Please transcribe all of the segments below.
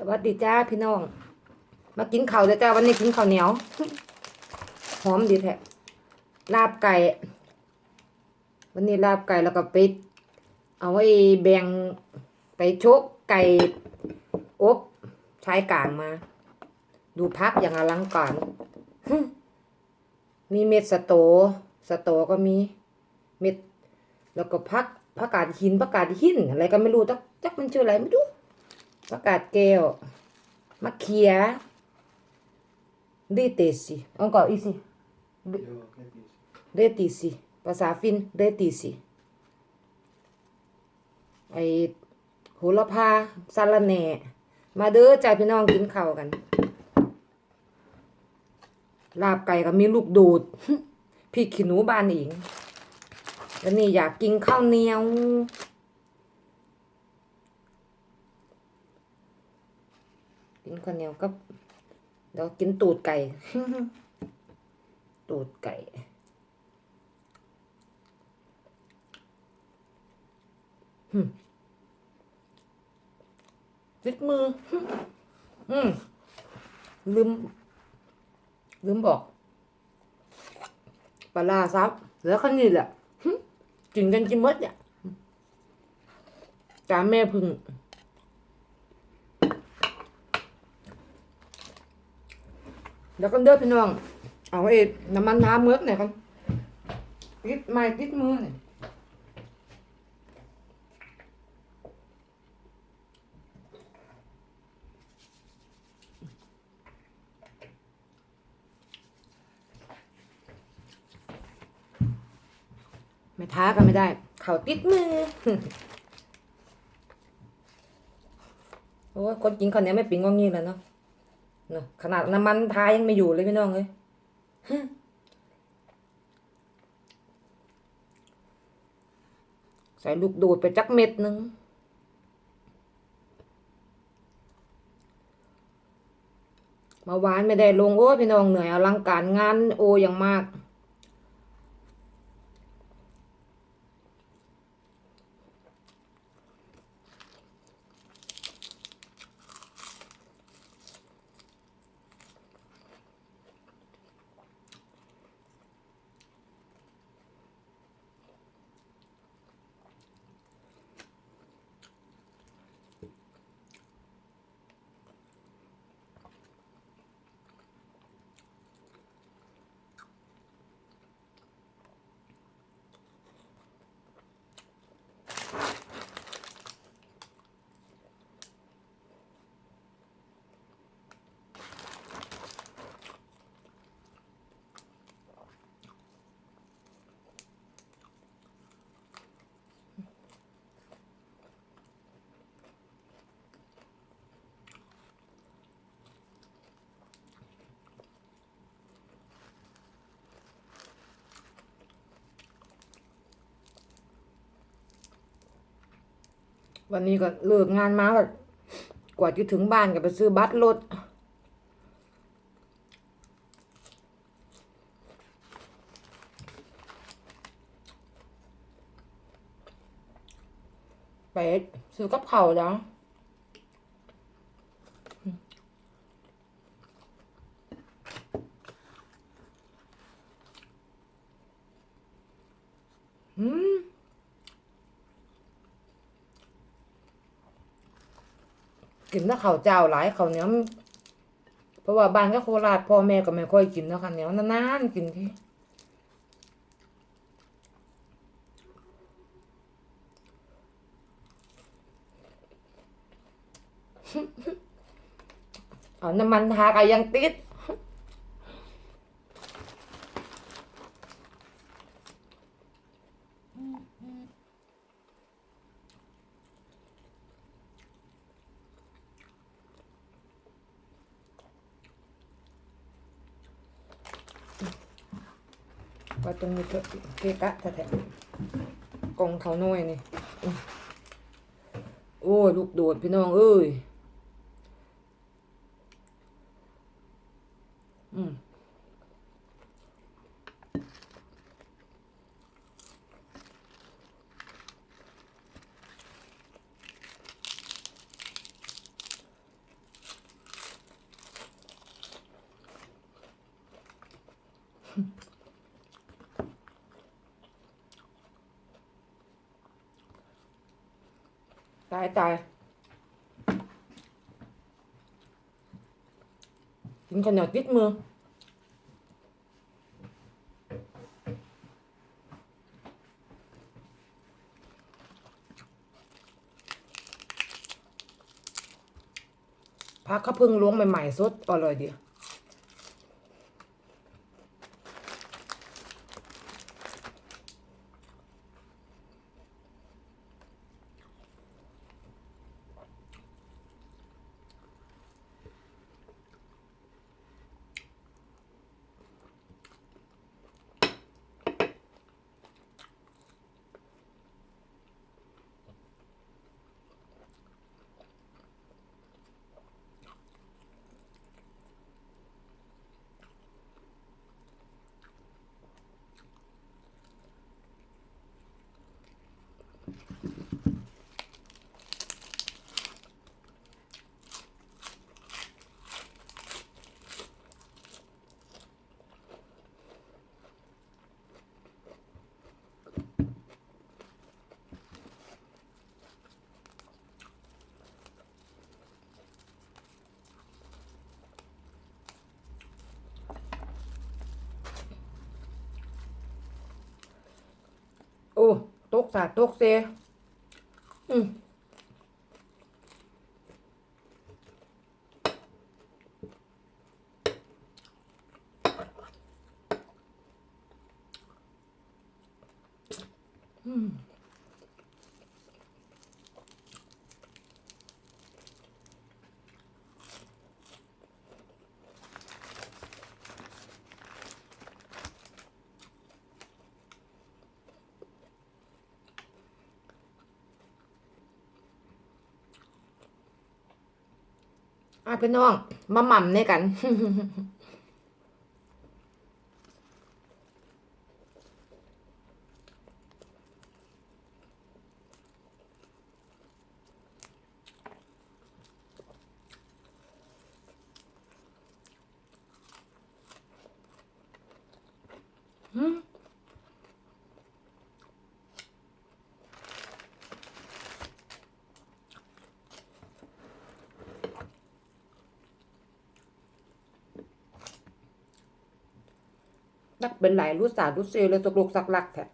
สวัสดีจ้าพี่น้อง มากินข้าวเด้อจ้าวันนี้กินข้าวเหนียว หอมดีแท้ลาบไก่ วันนี้ลาบไก่แล้วก็ไปเอาไว้แบ่งไปชกไก่อบชายกลางมา ดูพักอย่างอลังการมีเม็ดสโต สโตก็มีเม็ด แล้วก็พักผักกาดหินผักกาดหินอะไรก็ไม่รู้จักจักมันชื่ออะไรไม่รู้ ผักกาดแก้วมะเขียเดเตสิอังกออีสิ Ja, kijk eens. เดติสิภาษาฟินเดติสิไอโหระพาสาระแหน่มาเด้อจ้าพี่น้องกินข้าวกัน ลาบไก่ก็มีลูกโดดพี่ขี้หนูบ้านเองแล้วนี่อยากกินข้าวเหนียว กินข้าวเหนียวกับเดี๋ยวกินตูดไก่ ตูดไก่ติดมือ อืม ลืม ลืมบอกปลาซับเหลือแค่นี้แหละกินกันกินมดอะจาแม่พึ่ง แล้วก็เด้อพี่น้อง เอาไอ้น้ำมันน้ำเมือกหน่อยกันติดไม้ติดมือหน่อยไม่ท้ากันไม่ได้ เขาติดมือ โอ้ยคนกินคนนี้ไม่ปิงงองงี้แล้วเนาะ เนาะขนาดน้ำมันทายังไม่อยู่เลยพี่น้องเลยใส่ลูกโดดไปจักเม็ดหนึ่งมาวานไม่ได้ลงโอ้พี่น้องเหนื่อยอลังการงานโออย่างมาก วันนี้ก็เลิกงานมาก็กว่าจะถึงบ้านก็ไปซื้อบัตรรถไปซื้อกับเขาวจ้ะอืม กินแต่ข้าวเจ้าหลายข้าวเหนียวมันเพราะว่าบ้านก็โคราชพ่อแม่ก็ไม่ค่อยกินแล้วข้าวเหนียวนานๆกินทีเอาน้ำมันทาก็ยังติดาตรงนี้เกะกะแท้ๆกองเขาน้อยนี่ โอ้ยลูกโดดพี่น้องเอ้ย อืม嗯。 ตายตายกินข้าวเหนียวติดมือพักข้าพึ่งล้วงใหม่ๆสดอร่อยดี โอ้ ตกสาดตกเซอืมอืม อะพี่น้อง มาหม่ำเนี่ยกันหื นักเป็นหลายรู้สารู้เซลเลยตกลกสักลักแท้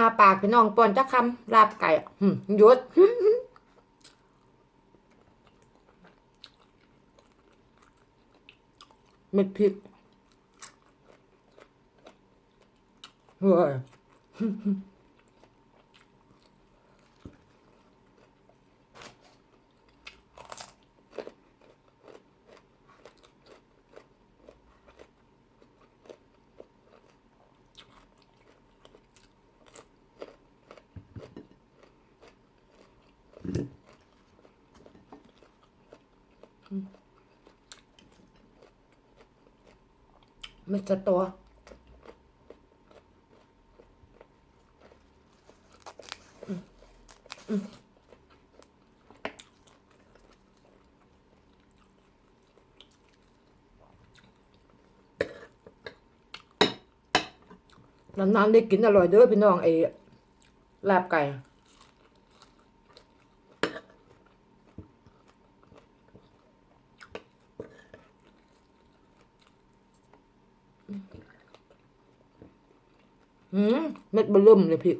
อาปากพี่น้องปอนจะคำลาบไก่หยุดเม็ดพริกเฮ้ย มันจะตัวนานๆได้กินอร่อยเด้อพี่น้องไอ้ลาบไก่ หืมเม็ดเบลุ่มเลยพี่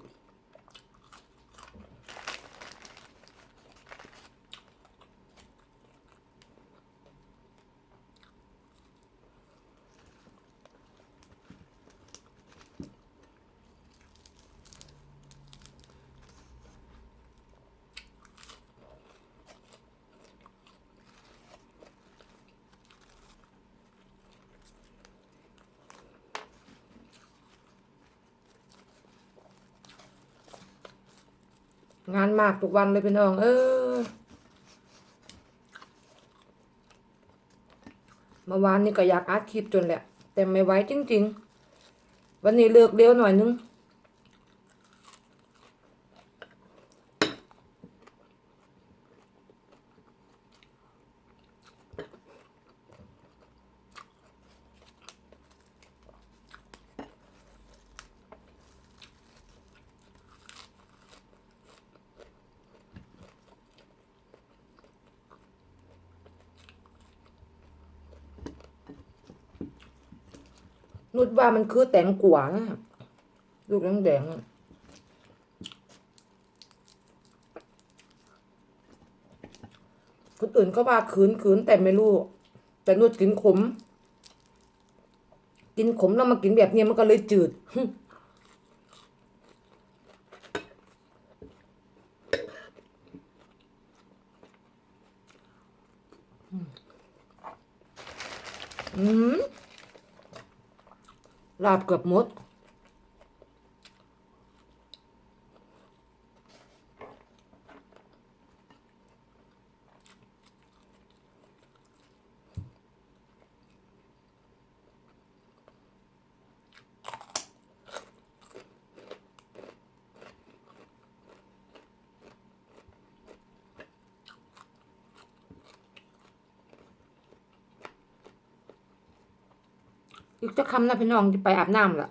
งานมากทุกวันเลยพี่น้อง เออเมื่อวานนี่ก็อยากอัดคลิปจนแหละ แต่ไม่ไหวจริง ๆ วันนี้เลิกเร็วหน่อยนึง นุดว่ามันคือแตงกวาลูกแดงๆอะคนอื่นก็ว่าขืนขืนแต่ไม่รู้ แต่นุดกินขม กินขมแล้วมากินแบบนี้มันก็เลยจืดอืม ลาบเกือบหมด อีกจะคำนะพี่น้องจะไปอาบน้ำละ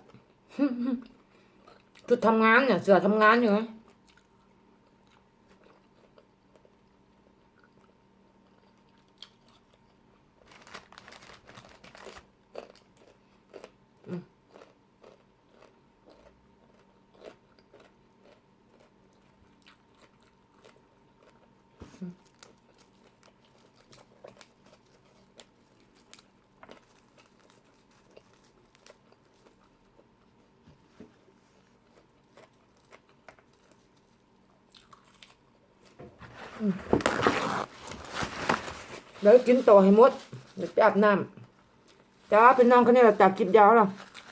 จุดทำงานเนี่ยเสือทำงานอยู่ไง เดี๋ยวกินต่อให้หมด เดี๋ยวไปอาบน้ำจ้าพี่น้องคนนี้เราจากคลิปยาวแล้ว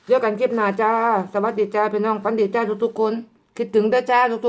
เจอกันคลิปหน้าจ้า สวัสดีจ้าพี่น้องฝันดีจ้าทุกๆคน คิดถึงเด้จ้าทุกๆ